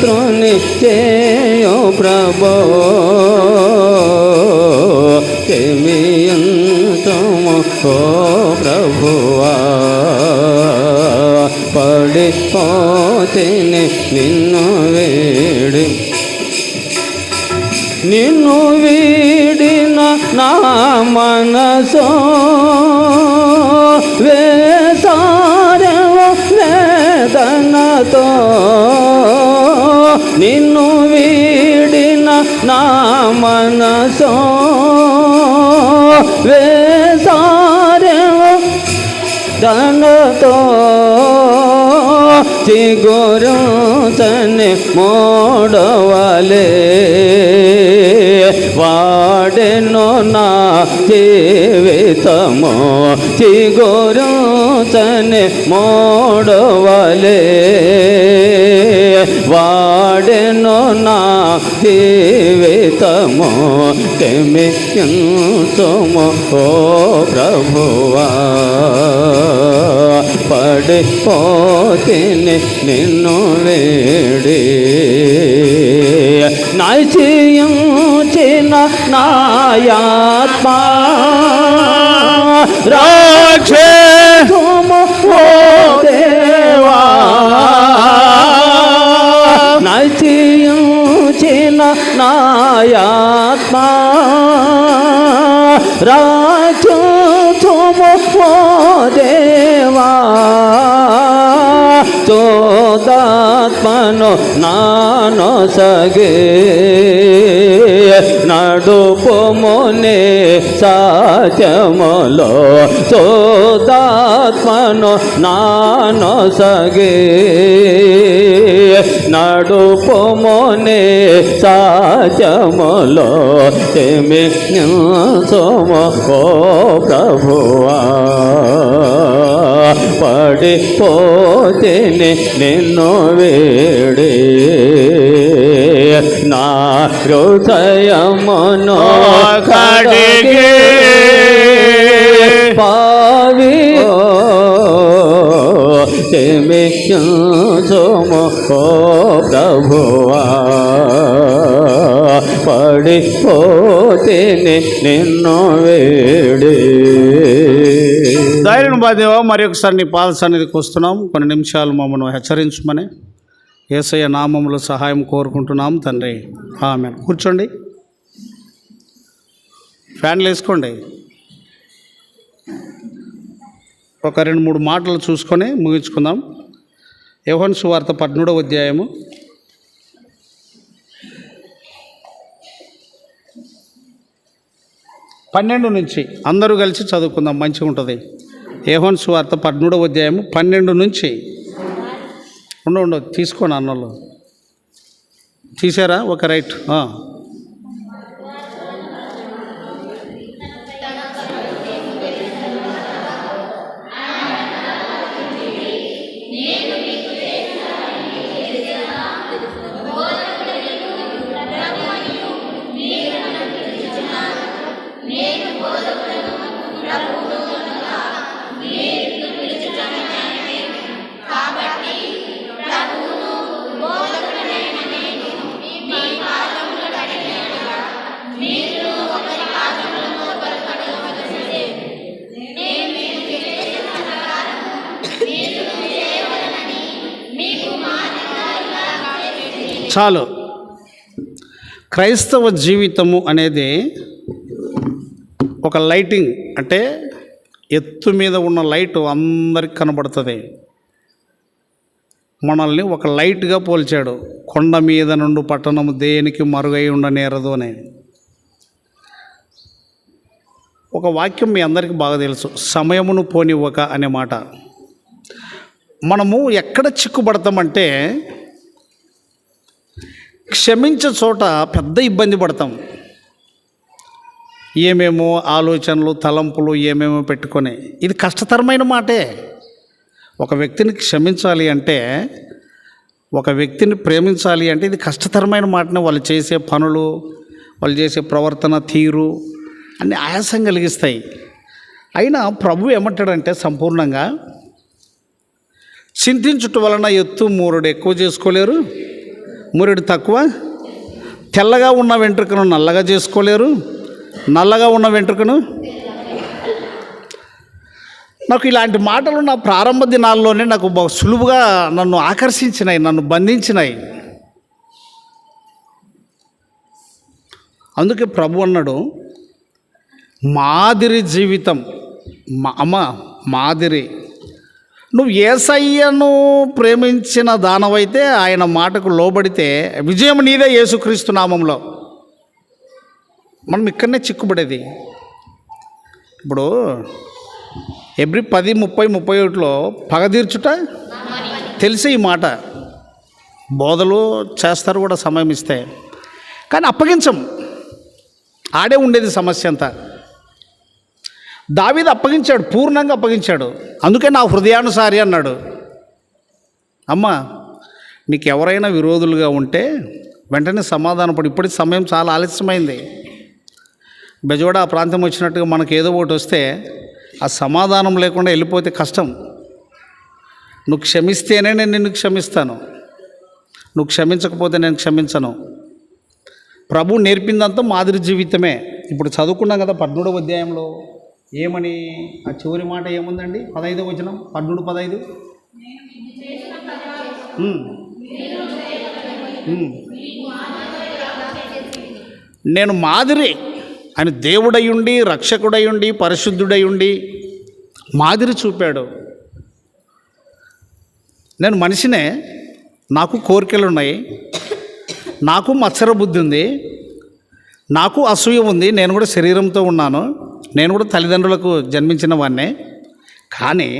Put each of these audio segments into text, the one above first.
త్రోని చేయో ప్రభో చెమియంతము ఓ ప్రభువా. పడిపోతేనే నిన్ను వేడి నిన్ను వీడిన నా మనసో వేసారవ వేదనతో నిన్ను వీడిన నా మనసో వేసారేమో దనతో చిగురు తని మోడవలే. వాడెను నా జీవితము చిగురు తని మోడవలే. వాడెను నా జీవితము క్షమించుము ఓ ప్రభువా. పడిపోతిని నిన్ను వేడి. నచించిన నాయాత్మా రాక్షే నచించిన నాయాత్మా రాచుము ఓ దేవా చోదాత్మను నాను సగే నడుపుమునే సాధ్యములో చోదాత్మను నాను సగే నడుపుమునే సాధ్యములో తెమి సోమ ఓ ప్రభువా పడిపోతేనే నిన్ను వే వేడి నా హృదయమును కడిగే పావి సోమ ప్రభువా. పడిపోతేనే నిన్ను వేడి. ధైర్యం బాదేవా మరి ఒకసారి నీ పాద సన్నిధికి వస్తున్నాం. కొన్ని నిమిషాలు మమ్మల్ని హెచ్చరించమని. ఏసయ్య నామంలో సహాయం కోరుకుంటున్నాం తండ్రి. ఆమె కూర్చోండి. ఫ్యాన్లు వేసుకోండి. ఒక రెండు మూడు మాటలు చూసుకొని ముగించుకుందాం. యోహన్ సువార్త పద్మూడవ అధ్యాయము. పన్నెండు నుంచి అందరూ కలిసి చదువుకుందాం మంచిగా ఉంటుంది యహోన్ సువార్త పద్మూడవ అధ్యాయము పన్నెండు నుంచి ఉండు ఉండు తీసుకోండి అన్నోళ్ళు తీసారా? ఒక రైట్. చాలు. క్రైస్తవ జీవితము అనేది ఒక లైటింగ్ అంటే ఎత్తు మీద ఉన్న లైట్ అందరికి కనబడుతుంది. మనల్ని ఒక లైట్గా పోల్చాడు. కొండ మీద నుండి పట్టణము దేనికి మరుగై ఉండనేరదు అని. ఒక వాక్యం మీ అందరికీ బాగా తెలుసు. సమయమును పోనివ్వక అనే మాట. మనము ఎక్కడ చిక్కుపడతామంటే క్షమించే చోట పెద్ద ఇబ్బంది పడతాం. ఏమేమో ఆలోచనలు తలంపులు ఏమేమో పెట్టుకొని. ఇది కష్టతరమైన మాటే. ఒక వ్యక్తిని క్షమించాలి అంటే ఒక వ్యక్తిని ప్రేమించాలి అంటే ఇది కష్టతరమైన మాటనే వాళ్ళు చేసే పనులు వాళ్ళు చేసే ప్రవర్తన తీరు అన్ని ఆయాసం కలిగిస్తాయి. అయినా ప్రభు ఏమంటాడంటే సంపూర్ణంగా చింతించుట వలన ఎత్తు మూరుడు ఎక్కువ చేసుకోలేరు. మురిడి తక్కువ. తెల్లగా ఉన్న వెంట్రుకను నల్లగా చేసుకోలేరు. నల్లగా ఉన్న వెంట్రుకను నాకు ఇలాంటి మాటలు నా ప్రారంభ దినాల్లోనే నాకు సులువుగా నన్ను ఆకర్షించినాయి నన్ను బంధించినాయి. అందుకే ప్రభు అన్నాడు మాదిరి జీవితం మా అమ్మ మాదిరి నువ్వు ఏసయ్యను ప్రేమించిన దానవైతే ఆయన మాటకు లోబడితే విజయం నీదే యేసుక్రీస్తు నామంలో. మనం ఇక్కడనే చిక్కుబడేది. ఇప్పుడు ఎవ్రీ పది ముప్పై ముప్పై ఒకటిలో పగ తీర్చుట తెలిసి ఈ మాట. బోధలు చేస్తారు కూడా సమయం ఇస్తే. కానీ అప్పగించం. ఆడే ఉండేది సమస్య అంతా. దావీది అప్పగించాడు పూర్ణంగా అప్పగించాడు. అందుకే నా హృదయానుసారి అన్నాడు అమ్మా నీకు ఎవరైనా విరోధులుగా ఉంటే వెంటనే సమాధానపడు ఇప్పటికి సమయం చాలా ఆలస్యమైంది. బెజవాడ ఆ ప్రాంతం వచ్చినట్టుగా మనకు ఏదో ఒకటి వస్తే ఆ సమాధానం లేకుండా వెళ్ళిపోతే కష్టం. నువ్వు క్షమిస్తేనే నేను నిన్ను క్షమిస్తాను. నువ్వు క్షమించకపోతే నేను క్షమించను. ప్రభు నేర్పిందంతా మాదిరి జీవితమే. ఇప్పుడు చదువుకున్నాం కదా పద్మూడవ అధ్యాయంలో. ఏమని? ఆ చివరి మాట ఏముందండి? పదహైదు వచనం? పద్మూడు పదహైదు. నేను మాదిరి ఆయన దేవుడయుండి రక్షకుడయుండి పరిశుద్ధుడయుండి మాదిరి చూపాడు. నేను మనిషినే నాకు కోరికలు ఉన్నాయి నాకు మత్సర బుద్ధి ఉంది నాకు అసూయ ఉంది నేను కూడా శరీరంతో ఉన్నాను. నేను కూడా తల్లిదండ్రులకు జన్మించిన వాడినే. కానీ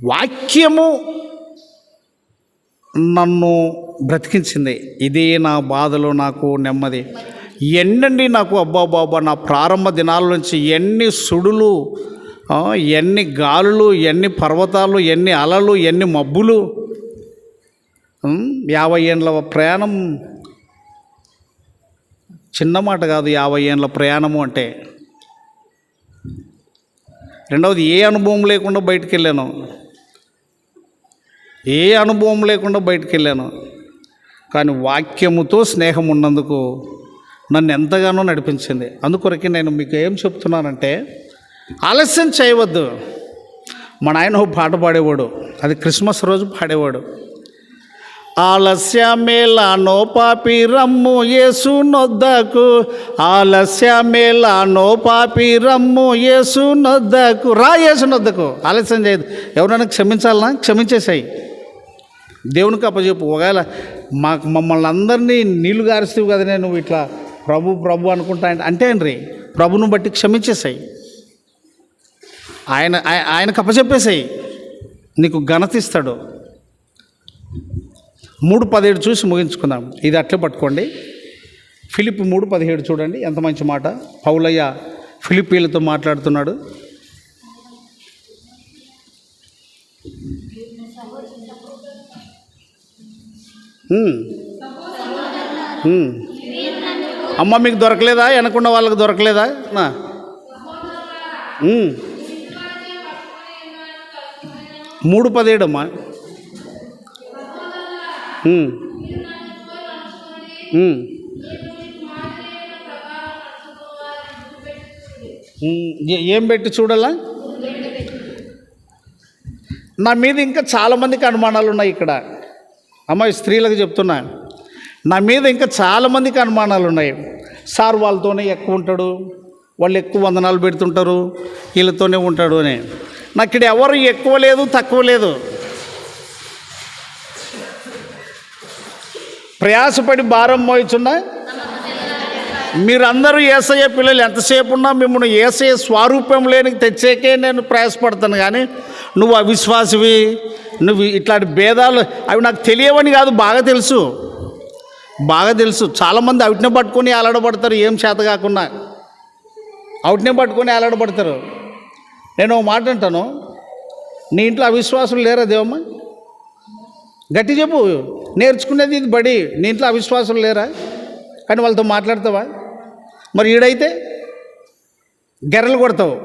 వాక్యము నన్ను బ్రతికించింది. ఇదే నా బాధలో నాకు నెమ్మది. ఎన్నండి నాకు అబ్బా బాబా నా ప్రారంభ దినాల నుంచి ఎన్ని సుడులు ఎన్ని గాలులు ఎన్ని పర్వతాలు ఎన్ని అలలు ఎన్ని మబ్బులు యాభై ఏండ్ల ప్రయాణం చిన్న మాట కాదు యాభై ఏండ్ల ప్రయాణము అంటే. రెండవది ఏ అనుభవం లేకుండా బయటకు వెళ్ళాను ఏ అనుభవం లేకుండా బయటకు వెళ్ళాను కానీ వాక్యముతో స్నేహం ఉన్నందుకు నన్ను ఎంతగానో నడిపించింది. అందుకొరకే నేను మీకు ఏం చెప్తున్నానంటే ఆలస్యం చేయవద్దు. మా నాయన ఓ పాట పాడేవాడు. అది క్రిస్మస్ రోజు పాడేవాడు. ఆలస్యమేలా నో పాపి రమ్ము యేసు నొద్దకు. ఆలస్యమేలా నో పాపి రమ్ము యేసు నొద్దకు. రా యేసు నొద్దకు. ఆలస్యం చేయదు. ఎవరైనా క్షమించాలనా? క్షమించేసాయి దేవునికి అప్పచెప్పు. ఒకవేళ మాకు మమ్మల్ని అందరినీ నీళ్ళు గారుస్తావు కదనే నువ్వు ఇట్లా ప్రభు ప్రభు అనుకుంటా అంటే అంటే అండి ప్రభును బట్టి క్షమించేసాయి ఆయన ఆయన ఆయనకు అప్పచెప్పేసాయి నీకు ఘనత ఇస్తాడు. మూడు పదిహేడు చూసి ముగించుకుందాం. ఇది అట్లే పట్టుకోండి. ఫిలిప్ మూడు పదిహేడు చూడండి. ఎంత మంచి మాట. పౌలయ్య ఫిలిపీలతో మాట్లాడుతున్నాడు. అమ్మ మీకు దొరకలేదా? వెనకున్న వాళ్ళకి దొరకలేదా? నా. మూడు పదిహేడు ఏం పెట్టి చూడాలా? నా మీద ఇంకా చాలామందికి అనుమానాలు ఉన్నాయి ఇక్కడ. అమ్మాయి స్త్రీలకు చెప్తున్నా. నా మీద ఇంకా చాలామందికి అనుమానాలు ఉన్నాయి. సార్ వాళ్ళతోనే ఎక్కువ ఉంటాడు. వాళ్ళు ఎక్కువ వందనాలు పెడుతుంటారు. వీళ్ళతోనే ఉంటాడు అని. నాకు ఇక్కడ ఎవరు ఎక్కువ లేదు తక్కువ లేదు. ప్రయాసపడి భారం మోయిచున్నా? మీరందరూ ఏసయ్య పిల్లలు ఎంతసేపు ఉన్నా మిమ్మల్ని ఏసయ్య స్వరూపం లేని తెచ్చేకే నేను ప్రయాసపడతాను కానీ నువ్వు అవిశ్వాసవి నువ్వు ఇట్లాంటి భేదాలు అవి నాకు తెలియవని కాదు బాగా తెలుసు. బాగా తెలుసు. చాలామంది అవిటినే పట్టుకొని అలడబడతారు ఏం చేత కాకుండా. అవిటినే పట్టుకొని అలడబడతారు. నేను ఒక మాట అంటాను. నీ ఇంట్లో అవిశ్వాసులు లేరా దేవమ్మ? గట్టి చెప్పు. నేర్చుకునేది ఇది బడి. నీ ఇంట్లో అవిశ్వాసం లేరా? కానీ వాళ్ళతో మాట్లాడతావా? మరి ఈడైతే గెర్రలు కొడతావు.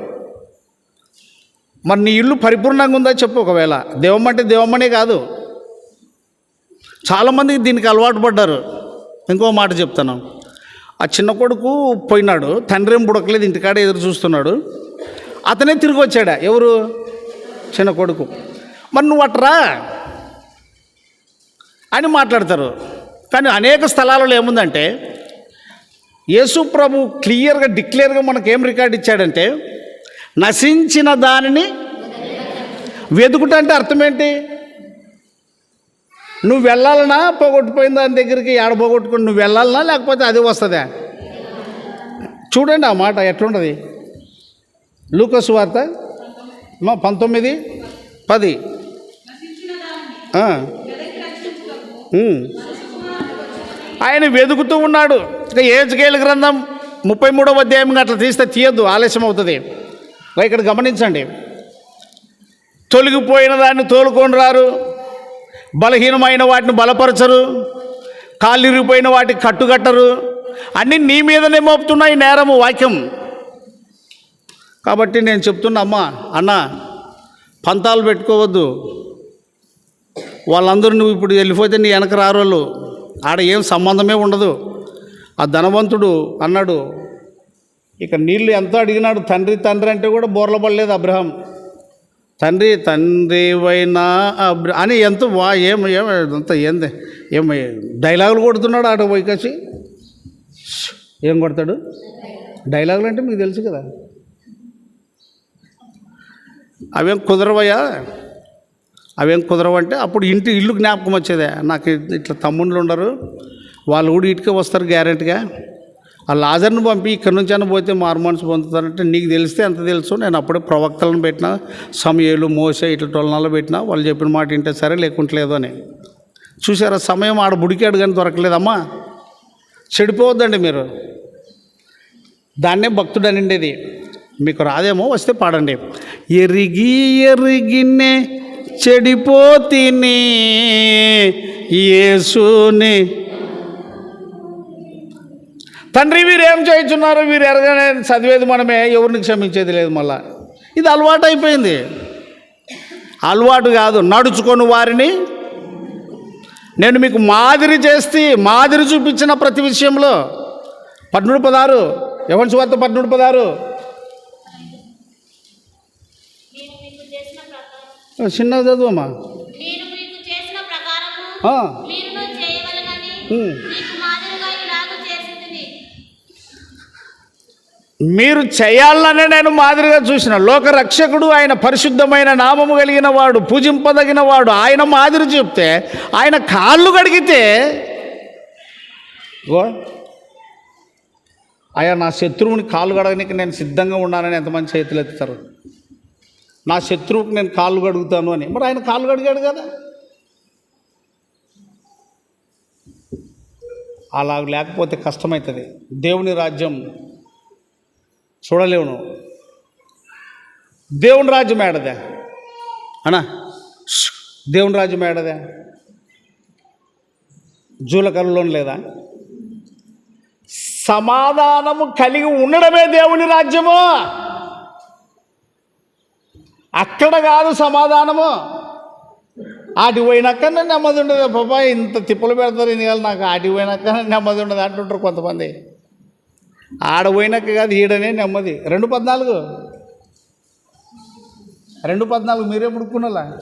మరి నీ ఇల్లు పరిపూర్ణంగా ఉందా చెప్పు ఒకవేళ. దేవమ్మ అంటే దేవమ్మనే కాదు. చాలామందికి దీనికి అలవాటు పడ్డారు. ఇంకో మాట చెప్తాను. ఆ చిన్న కొడుకు పోయినాడు. తండ్రి ఏం బుడకలేదు ఇంటికాడ ఎదురు చూస్తున్నాడు. అతనే తిరిగి వచ్చాడా? ఎవరు? చిన్న కొడుకు. మరి నువ్వు అట్రా అని మాట్లాడతారు. కానీ అనేక స్థలాలలో ఏముందంటే యేసు ప్రభు క్లియర్గా డిక్లేర్గా మనకు ఏం రికార్డ్ ఇచ్చాడంటే నశించిన దానిని వెతుకుట అంటే అర్థం ఏంటి? నువ్వు వెళ్ళాలనా? పోగొట్టుపోయిన దాని దగ్గరికి ఏడ పోగొట్టుకుని నువ్వు వెళ్ళాలనా? లేకపోతే అది వస్తుందా? చూడండి ఆ మాట ఎట్లుంటుంది? లూకస్ వార్త మా పంతొమ్మిది పది. ఆయన వెతుకుతూ ఉన్నాడు. ఇక ఏజ్కేల్ గ్రంథం ముప్పై మూడవ అధ్యాయం అట్లా తీస్తే తీయద్దు ఆలస్యం అవుతుంది. ఇక్కడ గమనించండి. తొలగిపోయిన దాన్ని తోలుకొని రారు. బలహీనమైన వాటిని బలపరచరు. కాళ్ళిరిగిపోయిన వాటికి కట్టుకట్టరు. అన్నీ నీ మీదనే మోపుతున్నాయి నేరము వాక్యం. కాబట్టి నేను చెప్తున్నా అమ్మా అన్న పంతాలు పెట్టుకోవద్దు. వాళ్ళందరూ నువ్వు ఇప్పుడు వెళ్ళిపోతే నీ వెనక రారోళ్ళు. ఆడ ఏం సంబంధమే ఉండదు. ఆ ధనవంతుడు అన్నాడు ఇక నీళ్ళు ఎంతో అడిగినాడు? తండ్రి తండ్రి అంటే కూడా బోర్ల పడలేదు అబ్రహం. తండ్రి తండ్రి వైనా అబ్ర అని ఎంత వా ఏం ఏమంత అంత ఏంది? ఏం డైలాగులు కొడుతున్నాడు ఆడ పోయికాసి ఏం కొడతాడు? డైలాగులు అంటే మీకు తెలుసు కదా. అవేం కుదరవయ్యా అవేం కుదరవంటే అప్పుడు ఇంటి ఇల్లు జ్ఞాపకం వచ్చేదే. నాకు ఇట్లా తమ్ముళ్ళు ఉండరు. వాళ్ళు కూడా ఇటుకే వస్తారు గ్యారెంటీగా. ఆ లాజర్ని పంపి ఇక్కడి నుంచి అయినా పోతే మారు మనసు పొందుతారంటే నీకు తెలిస్తే ఎంత తెలుసు. నేను అప్పుడే ప్రవక్తలను పెట్టిన సమయాలు మోస ఇట్లా టొలనాలు పెట్టినా వాళ్ళు చెప్పిన మాట వింటే సరే లేకుంటలేదు అని. చూసారా సమయం ఆడ బుడికాడు కానీ దొరకలేదమ్మా. చెడిపోవద్దండి మీరు. దాన్నే భక్తుడు అనిండేది. మీకు రాదేమో వస్తే పాడండి. ఎరిగి ఎరిగినే చెడిపోతిని యేసుని. తండ్రి వీరు ఏం చేయించున్నారు? వీరు ఎరగనే చదివేది మనమే ఎవరిని క్షమించేది లేదు మళ్ళా. ఇది అలవాటు అయిపోయింది. అలవాటు కాదు నడుచుకొని వారిని. నేను మీకు మాదిరి చేస్తే మాదిరి చూపించిన ప్రతి విషయంలో. పద్మూడు పదారు ఎవరి సువార్త పద్మూడు పదారు నేను మీకు చేసిన ప్రకారం చిన్న చదువమ్మా నేను మీకు చేసిన ప్రకారము ఆ, మీరును చేయవలనని ఉమ్. మీకు మాదిరిగా ఇలాగ చేసింది. మీరు చేయాలనే నేను మాదిరిగా చూసిన. లోక రక్షకుడు ఆయన పరిశుద్ధమైన నామము కలిగిన వాడు పూజింపదగిన వాడు ఆయన మాదిరి చెప్తే ఆయన కాళ్ళు కడిగితే గో అయ్యా నా శత్రువుని కాళ్ళు కడగనికి నేను సిద్ధంగా ఉన్నానని ఎంతమంది చేతులు ఎత్తుతారు? నా శత్రువుకి నేను కాళ్ళు కడుగుతాను అని. మరి ఆయన కాళ్ళు కడిగాడు కదా. అలా లేకపోతే కష్టమవుతుంది దేవుని రాజ్యం చూడలేవును దేవుని రాజ్యం ఏడదే? అనా దేవుని రాజ్యం ఏడదే? జూలకర్రలో లేదా? సమాధానము కలిగి ఉండడమే దేవుని రాజ్యము. అక్కడ కాదు సమాధానము. ఆటి పోయినాక నెమ్మది ఉండదు. పాపా ఇంత తిప్పలు పెడతారు ఇన్ని నాకు ఆటి పోయినాక నెమ్మది ఉండదు అంటుంటారు కొంతమంది. ఆడ పోయినాక కాదు ఈడనే నెమ్మది. రెండు పద్నాలుగు. రెండు పద్నాలుగు మీరే పుడుకున్నలా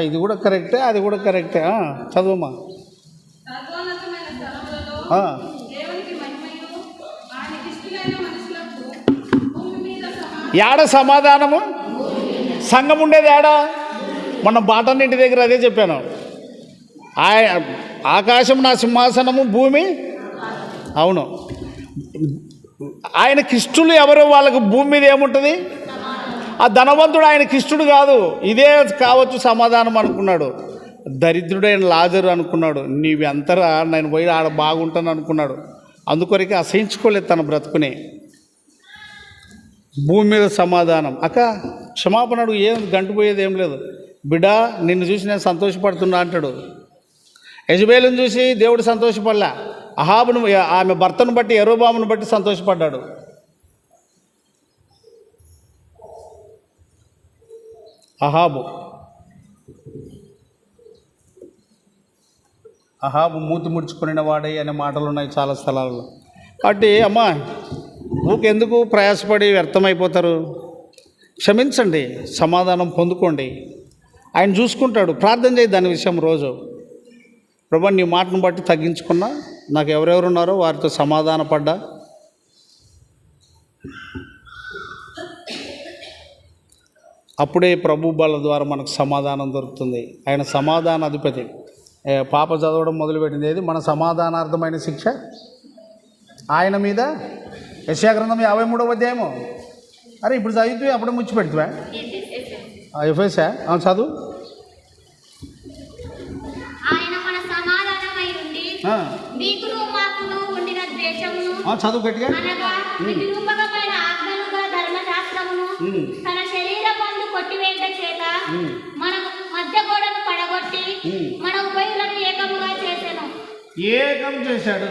ఇది కూడా కరెక్టే అది కూడా కరెక్టే. ఆ, ఏడ సమాధానము? సంఘం ఉండేది ఏడా మొన్న బాటన్నింటి దగ్గర అదే చెప్పాను. ఆయన ఆకాశం నా సింహాసనము భూమి? అవును. ఆయన కిష్టులు ఎవరు? వాళ్ళకు భూమి మీద ఏముంటుంది? ఆ ధనవంతుడు ఆయన కిష్టుడు కాదు. ఇదే కావచ్చు సమాధానం అనుకున్నాడు. దరిద్రుడైన లాజరు అనుకున్నాడు. నీవి అంతరా నేను పోయి ఆడ బాగుంటాను అనుకున్నాడు. అందుకొరకే అసహించుకోలేదు తన బ్రతుకుని. భూమి మీద సమాధానం. అక్క క్షమాపణ అడుగు ఏం గంటిపోయేది ఏం లేదు. బిడా నిన్ను చూసి నేను సంతోషపడుతున్నా అంటాడు. యజబేలను చూసి దేవుడు సంతోషపడలా. అహాబును ఆమె భర్తను బట్టి ఎరోబామును బట్టి సంతోషపడ్డాడు. అహాబు. అహాబు మూతి ముడుచుకునే వాడే అనే మాటలు ఉన్నాయి చాలా స్థలాల్లో. కాబట్టి అమ్మా ఊకెందుకు ప్రయాసపడి వ్యర్థమైపోతారు? క్షమించండి సమాధానం పొందుకోండి. ఆయన చూసుకుంటాడు ప్రార్థన చేయి దాని విషయం రోజు. ప్రభా నీ మాటను బట్టి తగ్గించుకున్నా. నాకు ఎవరెవరు ఉన్నారో వారితో సమాధాన పడ్డా అప్పుడే ప్రభు బల ద్వారా మనకు సమాధానం దొరుకుతుంది. ఆయన సమాధాన అధిపతి. పాప చదవడం మొదలుపెట్టింది ఏది? మన సమాధానార్థమైన శిక్ష? ఆయన మీద యశాగ్రంథం యాభై మూడవ అధ్యాయము. అరే ఇప్పుడు చదివితే అప్పుడే ముచ్చి పెడుతువా ఎఫ్ఎస్ఆ చదువు. ద్వేషమును ఆ, చదువు గట్టిగా. తన శరీర బంధు కొట్టివేత చేత. మన మధ్య గోడను పడగొట్టి ఉమ్. మన ఉభయులను ఏకముగా చేసెను. ఏకం చేశాడు.